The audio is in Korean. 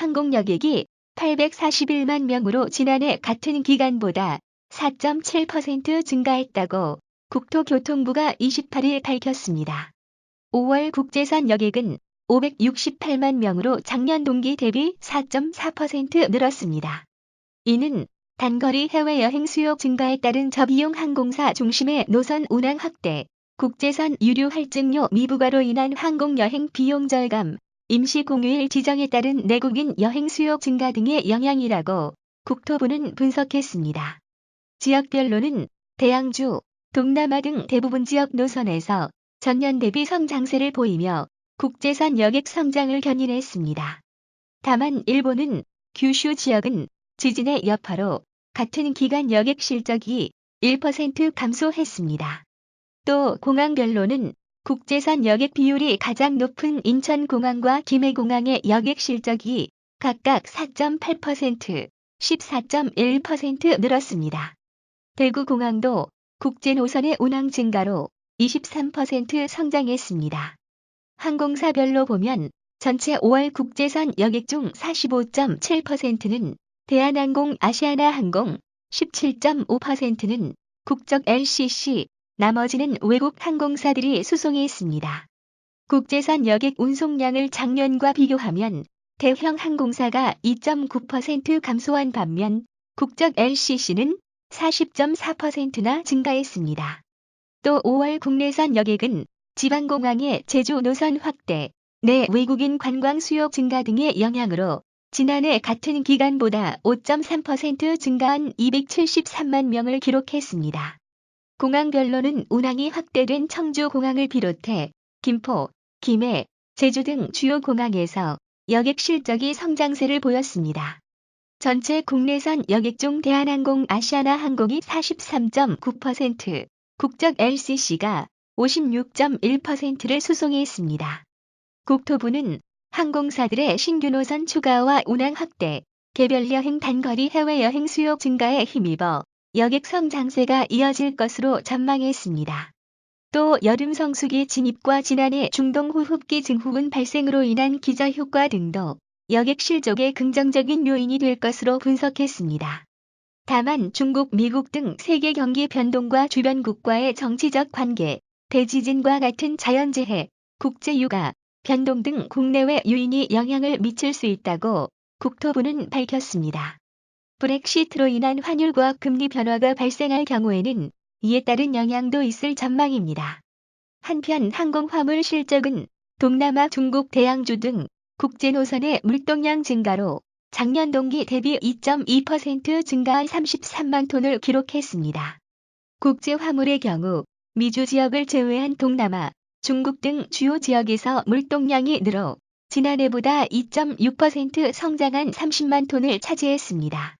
항공 여객이 841만 명으로 지난해 같은 기간보다 4.7% 증가했다고 국토교통부가 28일 밝혔습니다. 5월 국제선 여객은 568만 명으로 작년 동기 대비 4.4% 늘었습니다. 이는 단거리 해외여행 수요 증가에 따른 저비용 항공사 중심의 노선 운항 확대, 국제선 유류 할증료 미부과로 인한 항공여행 비용 절감, 임시 공휴일 지정에 따른 내국인 여행 수요 증가 등의 영향이라고 국토부는 분석했습니다. 지역별로는 대양주, 동남아 등 대부분 지역 노선에서 전년 대비 성장세를 보이며 국제선 여객 성장을 견인했습니다. 다만 일본은 규슈 지역은 지진의 여파로 같은 기간 여객 실적이 1% 감소했습니다. 또 공항별로는 국제선 여객 비율이 가장 높은 인천공항과 김해공항의 여객 실적이 각각 4.8%, 14.1% 늘었습니다. 대구공항도 국제 노선의 운항 증가로 23% 성장했습니다. 항공사별로 보면 전체 5월 국제선 여객 중 45.7%는 대한항공 아시아나항공, 17.5%는 국적 LCC, 나머지는 외국 항공사들이 수송했습니다. 국제선 여객 운송량을 작년과 비교하면 대형 항공사가 2.9% 감소한 반면 국적 LCC는 40.4%나 증가했습니다. 또 5월 국내선 여객은 지방공항의 제주 노선 확대, 내 외국인 관광 수요 증가 등의 영향으로 지난해 같은 기간보다 5.3% 증가한 273만 명을 기록했습니다. 공항별로는 운항이 확대된 청주공항을 비롯해 김포, 김해, 제주 등 주요 공항에서 여객 실적이 성장세를 보였습니다. 전체 국내선 여객 중 대한항공 아시아나 항공이 43.9%, 국적 LCC가 56.1%를 수송했습니다. 국토부는 항공사들의 신규 노선 추가와 운항 확대, 개별 여행 단거리 해외 여행 수요 증가에 힘입어 여객 성장세가 이어질 것으로 전망했습니다. 또 여름 성수기 진입과 지난해 중동 호흡기 증후군 발생으로 인한 기저 효과 등도 여객 실적에 긍정적인 요인이 될 것으로 분석했습니다. 다만 중국, 미국 등 세계 경기 변동과 주변국과의 정치적 관계, 대지진과 같은 자연재해, 국제유가, 변동 등 국내외 요인이 영향을 미칠 수 있다고 국토부는 밝혔습니다. 브렉시트로 인한 환율과 금리 변화가 발생할 경우에는 이에 따른 영향도 있을 전망입니다. 한편 항공화물 실적은 동남아 중국 대양주 등 국제 노선의 물동량 증가로 작년 동기 대비 2.2% 증가한 33만 톤을 기록했습니다. 국제 화물의 경우 미주 지역을 제외한 동남아, 중국 등 주요 지역에서 물동량이 늘어 지난해보다 2.6% 성장한 30만 톤을 차지했습니다.